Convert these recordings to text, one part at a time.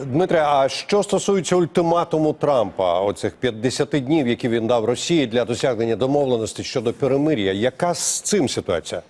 Дмитре, а що стосується ультиматуму Трампа, оцих 50 днів, які він дав Росії для досягнення домовленості щодо перемир'я, яка з цим ситуація?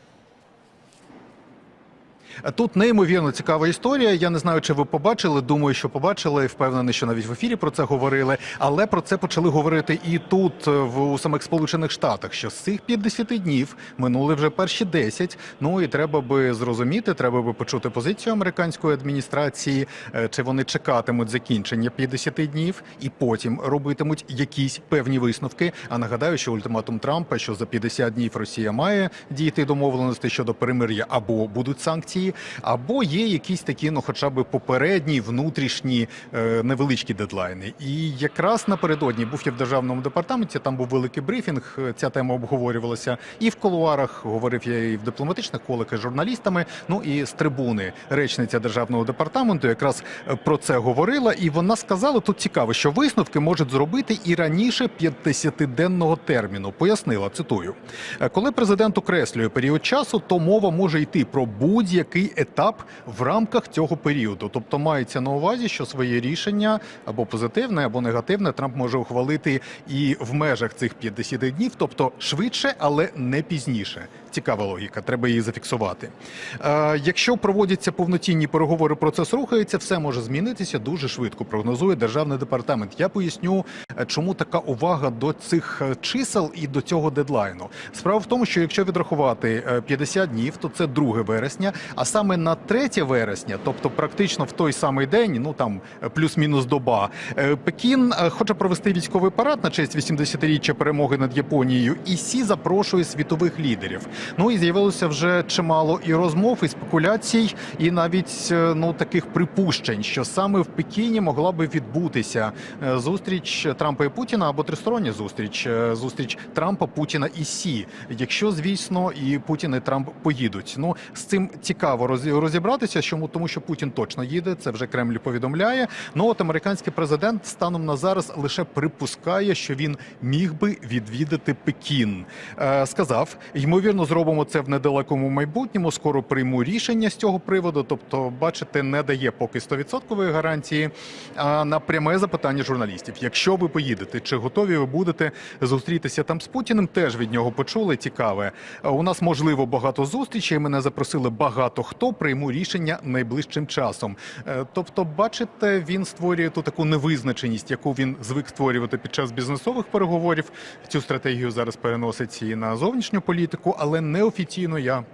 Тут неймовірно цікава історія. Я не знаю, чи ви побачили. Думаю, що побачили. Впевнений, що навіть в ефірі про це говорили. Але про це почали говорити і тут, в у самих Сполучених Штатах. Що з цих 50 днів минули вже перші 10. Ну і треба би зрозуміти, треба би почути позицію американської адміністрації, е, чи вони чекатимуть закінчення 50 днів і потім робитимуть якісь певні висновки. А нагадаю, що ультиматум Трампа, що за 50 днів Росія має дійти домовленості щодо перемир'я або будуть санкції, або є якісь такі, ну хоча б попередні внутрішні е, невеличкі дедлайни. І якраз напередодні був я в державному департаменті. Там був великий брифінг. е, Ця тема обговорювалася і в кулуарах. Говорив я і в дипломатичних колах і з журналістами. Ну і з трибуни речниця державного департаменту якраз е, про це говорила. І вона сказала тут цікаво, що висновки можуть зробити і раніше 50-денного терміну. Пояснила цитую, «Е, коли президент окреслює період часу, то мова може йти про будь-який етап в рамках цього періоду. Тобто мається на увазі, що своє рішення або позитивне, або негативне Трамп може ухвалити і в межах цих 50 днів, тобто швидше, але не пізніше. Цікава логіка, треба її зафіксувати. Е, якщо проводяться повноцінні переговори, процес рухається, все може змінитися дуже швидко. Прогнозує державний департамент. Я поясню, е, чому така увага до цих е, чисел і до цього дедлайну. Справа в тому, що якщо відрахувати е, 50 днів, то це 2 вересня. А саме на 3 вересня, тобто практично в той самий день, ну там плюс-мінус доба, е, Пекін е, хоче провести військовий парад на честь 80-річчя перемоги над Японією. І Сі запрошує світових лідерів. Ну і з'явилося вже чимало і розмов, і спекуляцій, і навіть е, ну таких припущень, що саме в Пекіні могла би відбутися зустріч Трампа і Путіна або тристороння зустріч, зустріч Трампа, Путіна і Сі. Якщо звісно і Путін і Трамп поїдуть. Ну з цим цікаво роз- розібратися, чому тому, що Путін точно їде. Це вже Кремль повідомляє. Ну от американський президент станом на зараз лише припускає, що він міг би відвідати Пекін. Е, сказав, ймовірно, зробимо це в недалекому майбутньому. Скоро прийму рішення з цього приводу. Тобто, бачите, не дає поки 100% гарантії. А на пряме запитання журналістів: якщо ви поїдете, чи готові ви будете зустрітися там з Путіним? Теж від нього почули. Цікаве. У нас можливо багато зустрічей. Мене запросили багато хто. Прийму рішення найближчим часом. Е, Тобто, бачите, він створює ту таку невизначеність, яку він звик створювати під час бізнесових переговорів. Цю стратегію зараз переносить і на зовнішню політику, але неофіційно я.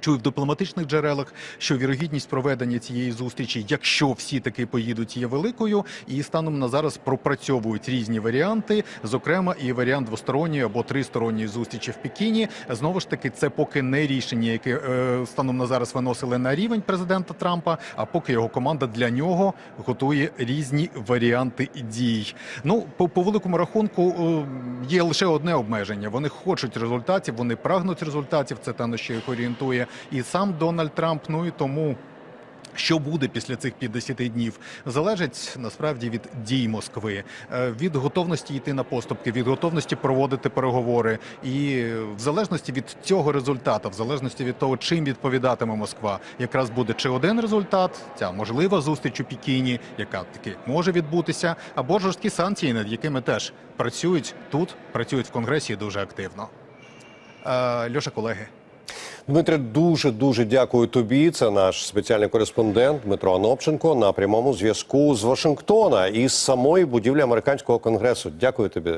Чую в дипломатичних джерелах, що вірогідність проведення цієї зустрічі, якщо всі таки поїдуть, є великою, і станом на зараз пропрацьовують різні варіанти, зокрема і варіант двосторонньої або тристоронньої зустрічі в Пекіні. Знову ж таки, це поки не рішення, яке е, станом на зараз виносили на рівень президента Трампа, а поки його команда для нього готує різні варіанти дій. Ну по, по великому рахунку е, є лише одне обмеження. Вони хочуть результатів, вони прагнуть результатів. Це те, на що їх орієнтує і сам Дональд Трамп. Ну і тому. Що буде після цих 50 днів, залежить насправді від дій Москви, е, від готовності йти на поступки, від готовності проводити переговори, і в залежності від цього результату, в залежності від того, чим відповідатиме Москва, якраз буде чи один результат, ця можлива зустріч у Пекіні, яка таки може відбутися, або жорсткі санкції, над якими теж працюють тут, працюють в конгресі дуже активно. Е, Льоша, колеги. Дмитре, дуже дуже дякую тобі. Це наш спеціальний кореспондент Дмитро Анопченко на прямому зв'язку з Вашингтона і з самої будівлі американського конгресу. Дякую тобі.